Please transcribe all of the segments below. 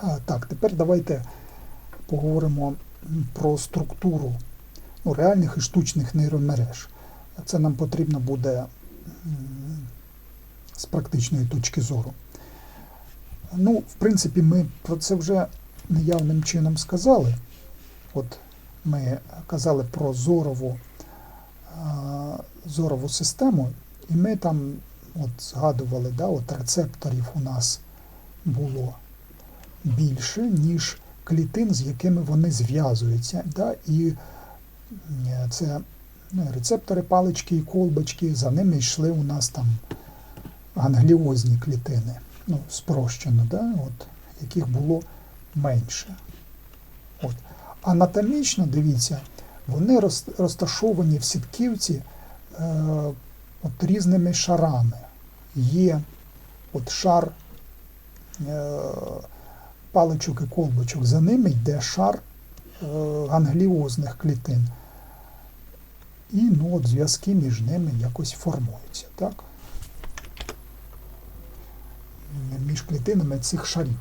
Так, тепер давайте поговоримо про структуру ну, реальних і штучних нейромереж. Це нам потрібно буде з практичної точки зору. Ну, в принципі, ми про це вже неявним чином сказали. От ми казали про зорову, зорову систему, і ми там от згадували, да, от рецепторів у нас було більше, ніж клітин, з якими вони зв'язуються. Да, і це ну, рецептори, палички і колбочки, за ними йшли у нас там гангліозні клітини, ну, спрощено, да, от, яких було менше. От. Анатомічно, дивіться, вони розташовані в сітківці е, от різними шарами. Є от шар е, паличок і колбочок, за ними йде шар е, гангліозних клітин. І ну, от зв'язки між ними якось формуються. Так? Між клітинами цих шарів.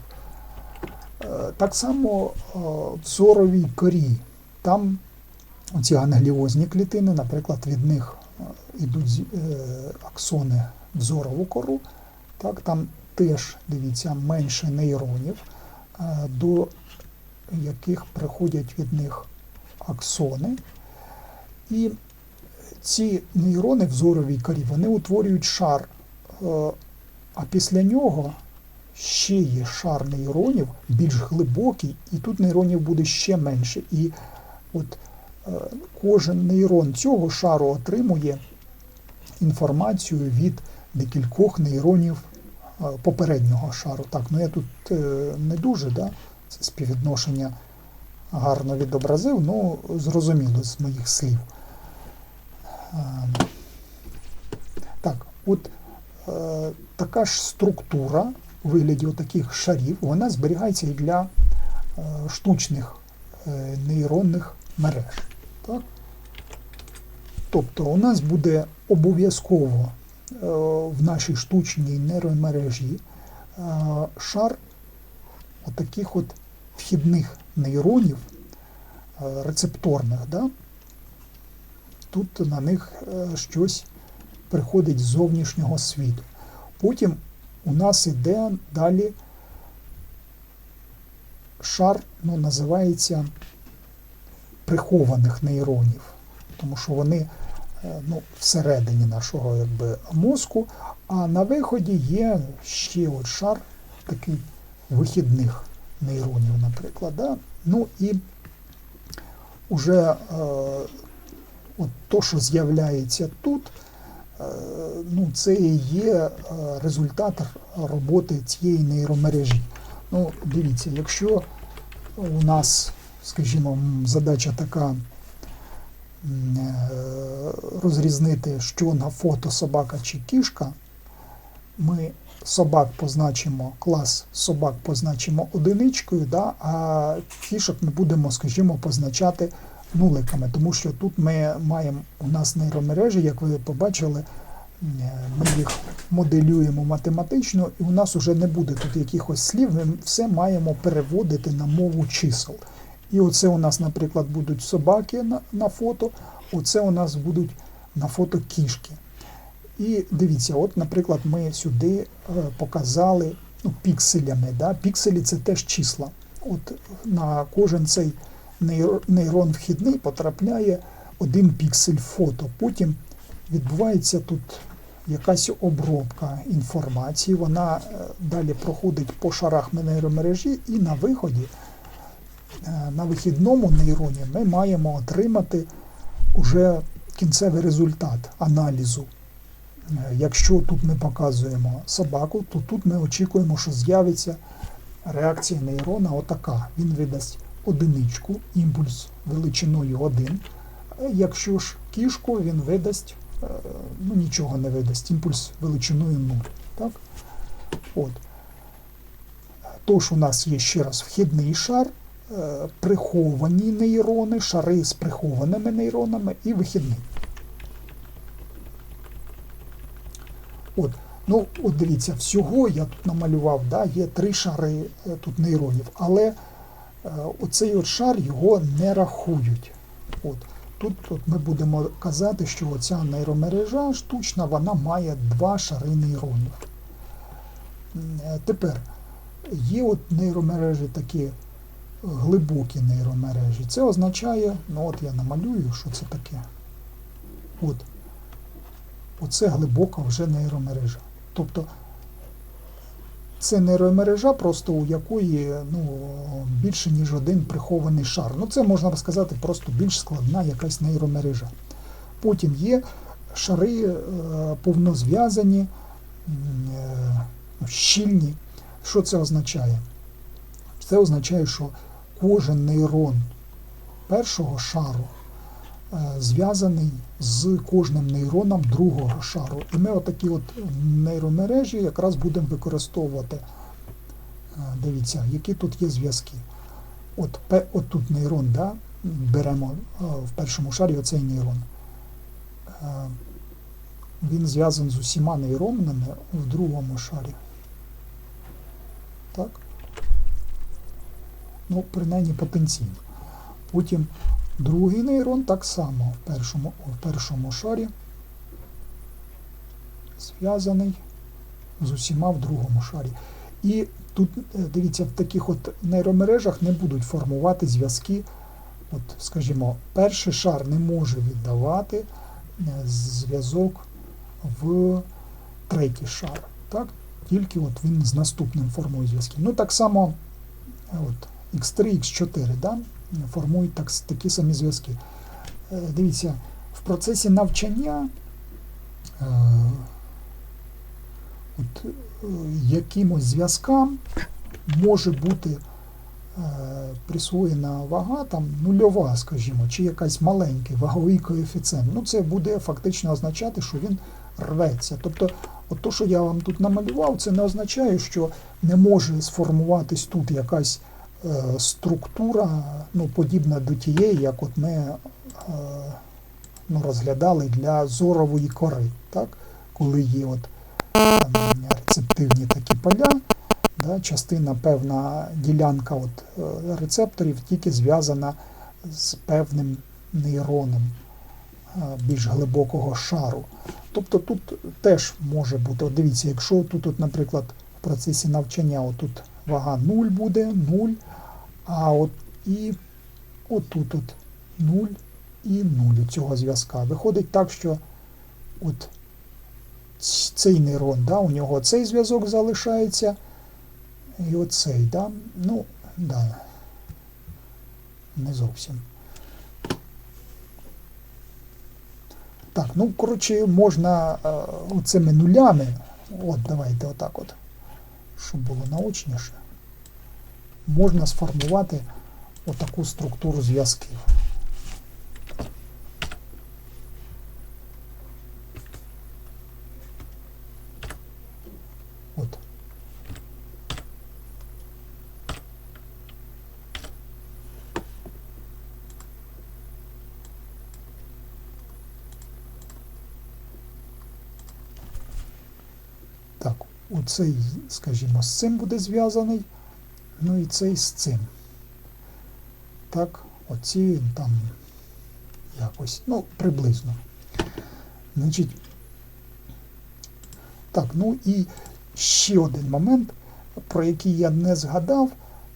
Е, Так само е, в зоровій корі. Там оці англіозні клітини, наприклад, від них йдуть аксони в зорову кору. Так, там теж, дивіться, менше нейронів, до яких приходять від них аксони. І ці нейрони в зоровій корі вони утворюють шар, е, а після нього ще є шар нейронів, більш глибокий, і тут нейронів буде ще менше. І от е, кожен нейрон цього шару отримує інформацію від декількох нейронів е, попереднього шару. Так, ну я тут е, не дуже, да, це співвідношення гарно відобразив, ну зрозуміло з моїх слів. Е, Так, от е, така ж структура у вигляді таких шарів, вона зберігається і для е, штучних е, нейронних мереж. Так? Тобто у нас буде обов'язково е, в нашій штучній нейромережі е, шар отаких от вхідних нейронів, е, рецепторних. Да? Тут на них е, щось приходить з зовнішнього світу. Потім у нас іде далі шар, ну, називається прихованих нейронів, тому що вони е, ну, всередині нашого якби, мозку, а на виході є ще от шар такий вихідних нейронів, наприклад. Да? Ну і уже е, от то, що з'являється тут, е, ну, це і є е, результат роботи цієї нейромережі. Ну, дивіться, якщо у нас, скажімо, задача така е, розрізнити, що на фото собака чи кішка, ми собак позначимо, клас собак позначимо одиничкою, да, а кішок ми будемо, скажімо, позначати нуликами, тому що тут ми маємо у нас нейромережі, як ви побачили, е, ми їх моделюємо математично, і у нас вже не буде тут якихось слів, ми все маємо переводити на мову чисел. І оце у нас, наприклад, будуть собаки на, на фото, оце у нас будуть на фото кішки. І дивіться, от, наприклад, ми сюди е, показали ну, пікселями. Да? Пікселі це теж числа. От на кожен цей нейрон вхідний потрапляє один піксель фото. Потім відбувається тут якась обробка інформації, вона е, далі проходить по шарах нейромережі, і на виході, на вихідному нейроні, ми маємо отримати уже кінцевий результат аналізу. Е, Якщо тут ми показуємо собаку, то тут ми очікуємо, що з'явиться реакція нейрона отака. Він видасть одиничку, імпульс величиною 1. Якщо ж кішку, він видасть, е, ну нічого не видасть, імпульс величиною 0. Так? От. Тож у нас є ще раз вхідний шар, е, приховані нейрони, шари з прихованими нейронами і вихідний. От. Ну, от дивіться, всього я тут намалював, да, є три шари е, тут нейронів, але е, оцей от шар його не рахують. От. Тут, тут ми будемо казати, що оця нейромережа штучна, вона має два шари нейронів. Е, Тепер є от нейромережі такі глибокі нейромережі. Це означає, ну от я намалюю, що це таке. От. Оце глибока вже нейромережа. Тобто це нейромережа, просто у якої ну, більше, ніж один прихований шар. Ну, це можна сказати просто більш складна якась нейромережа. Потім є шари е, повнозв'язані, е, щільні. Що це означає? Це означає, що кожен нейрон першого шару е, зв'язаний з кожним нейроном другого шару. І ми отакі от нейромережі якраз будемо використовувати. Е, Дивіться, які тут є зв'язки. От, от тут нейрон, да? беремо е, в першому шарі оцей нейрон. Він зв'язаний з усіма нейронами в другому шарі. Так? Ну, принаймні потенційно. Потім другий нейрон так само в першому, в першому шарі зв'язаний з усіма в другому шарі. І тут, е, дивіться, в таких от нейромережах не будуть формувати зв'язки. От, скажімо, перший шар не може віддавати е, зв'язок в третій шар. Так? Тільки от він з наступним формує зв'язки. Ну, так само е, от, X3, X4 да? формують так, такі самі зв'язки. Е, Дивіться, в процесі навчання е, от, е, якимось зв'язкам може бути присвоєна вага там нульова, скажімо, чи якась маленький ваговий коефіцієнт. Ну, це буде фактично означати, що він рветься. Тобто, от то, що я вам тут намалював, це не означає, що не може сформуватись тут якась структура, ну, подібна до тієї, як от ми е, ну, розглядали для зорової кори, так? коли є от там, рецептивні такі поля, да, частина, певна ділянка от, е, рецепторів тільки зв'язана з певним нейроном е, більш глибокого шару. Тобто тут теж може бути, от дивіться, якщо тут, от, наприклад, в процесі навчання отут вага 0 буде, 0, а от і отут от 0 і 0 цього зв'язка. Виходить так, що от цей нейрон, да, у нього цей зв'язок залишається, і оцей, да, ну, да, не зовсім. Так, ну, коротше, можна е, оцими нулями, от давайте отак от, щоб було наочніше, можна сформувати отаку структуру зв'язків. От. Так, оцей, скажімо, з цим буде зв'язаний, ну і цей з цим. Так, оці там якось, ну, приблизно. Значить, так, ну і ще один момент, про який я не згадав,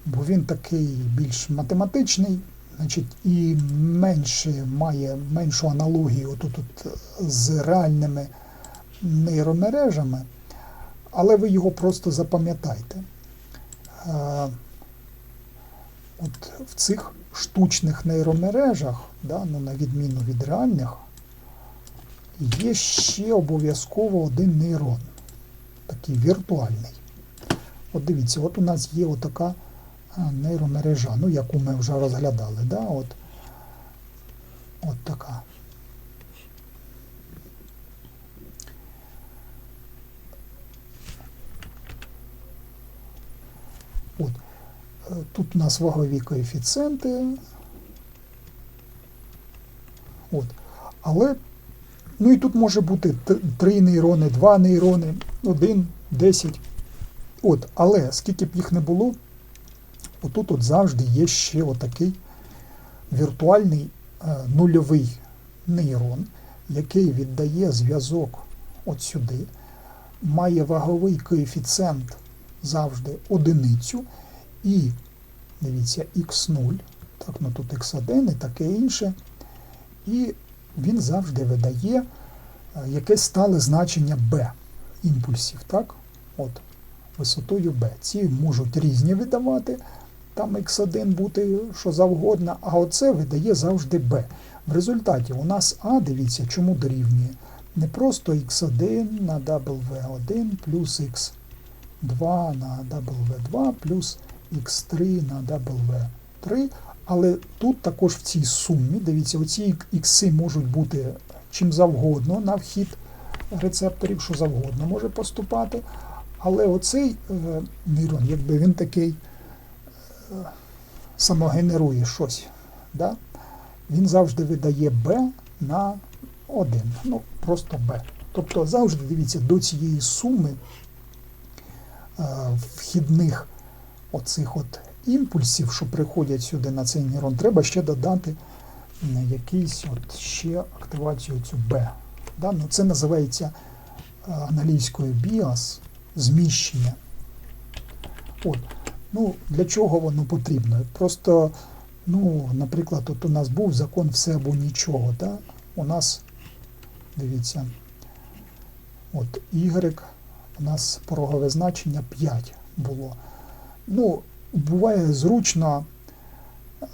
бо він такий більш математичний, значить, і менше має меншу аналогію отут от з реальними нейромережами, але ви його просто запам'ятайте. Е, От в цих штучних нейромережах, да, ну, на відміну від реальних, є ще обов'язково один нейрон, такий віртуальний. От дивіться, от у нас є отака нейромережа, ну, яку ми вже розглядали. Да? От, от така. От. Е, Тут у нас вагові коефіцієнти. От. Але Ну і тут може бути 3 нейрони, 2 нейрони, 1, 10. От, але скільки б їх не було, отут от завжди є ще отакий віртуальний е, нульовий нейрон, який віддає зв'язок от сюди, має ваговий коефіцієнт завжди одиницю, і дивіться, x0, так, ну тут x1 і таке інше. І він завжди видає е, якесь стале значення b імпульсів, так? От, висотою b. Ці можуть різні видавати, там x1 бути що завгодно, а оце видає завжди b. В результаті у нас А, дивіться, чому дорівнює. Не просто x1 на W1 плюс x2 на W2 плюс x3 на W3. Але тут також в цій сумі, дивіться, оці ікси можуть бути чим завгодно на вхід рецепторів, що завгодно може поступати. Але оцей е, нейрон, якби він такий е, самогенерує щось, да? він завжди видає B на 1. Ну, просто B. Тобто завжди дивіться до цієї суми вхідних оцих от імпульсів, що приходять сюди на цей нейрон, треба ще додати якийсь от ще активацію цю B. Да? Ну, це називається е, англійською BIAS зміщення. От. Ну, Для чого воно потрібно? Просто, ну, наприклад, от у нас був закон все або нічого. Да? У нас, дивіться, от Y, у нас порогове значення 5 було. Ну, буває зручно е,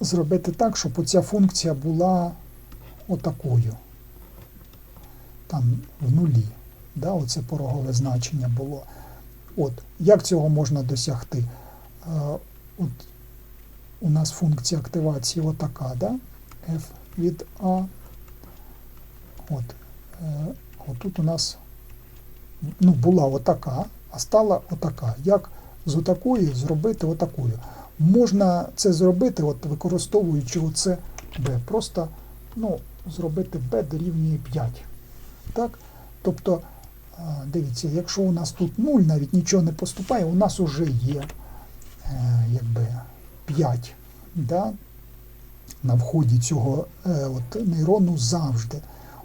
зробити так, щоб оця функція була отакою. Там в нулі. Да, Оце порогове значення було. От, Як цього можна досягти? Е, от У нас функція активації отака, да? F від A. От, е, Отут у нас ну, була отака, а стала отака. Як з отакої зробити отакою? Можна це зробити, от, використовуючи оце B. Просто ну, зробити B дорівнює 5. Так? Тобто, дивіться, якщо у нас тут 0, навіть нічого не поступає, у нас вже є е, якби 5 да? на вході цього е, от, нейрону завжди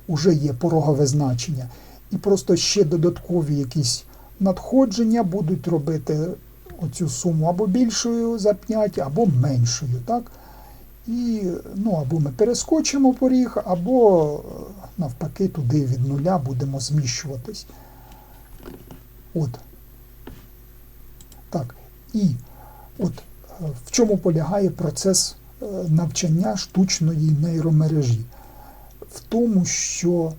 вже є порогове значення. І просто ще додаткові якісь надходження будуть робити оцю суму або більшою за 5, або меншою. так? І, ну, або ми перескочимо поріг, або е, навпаки туди від нуля будемо зміщуватись. От. Так. І от е, в чому полягає процес е, навчання штучної нейромережі? В тому, що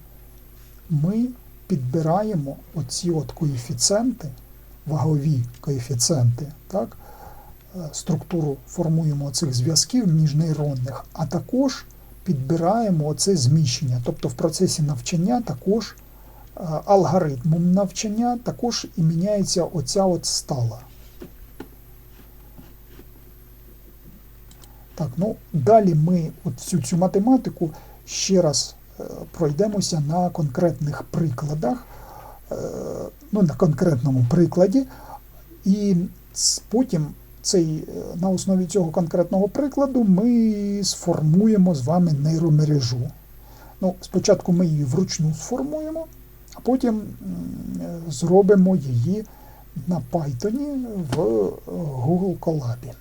ми підбираємо оці от коефіцієнти, вагові коефіцієнти, так? е, структуру формуємо цих зв'язків міжнейронних, а також підбираємо оце зміщення. Тобто в процесі навчання також е, алгоритмом навчання також і міняється оця от стала. Так, ну далі ми от всю цю математику ще раз пройдемося на конкретних прикладах, е, ну, на конкретному прикладі, і потім цей, е, на основі цього конкретного прикладу ми сформуємо з вами нейромережу. Ну, спочатку ми її вручну сформуємо, а потім е, зробимо її на Python в е, Google Colab.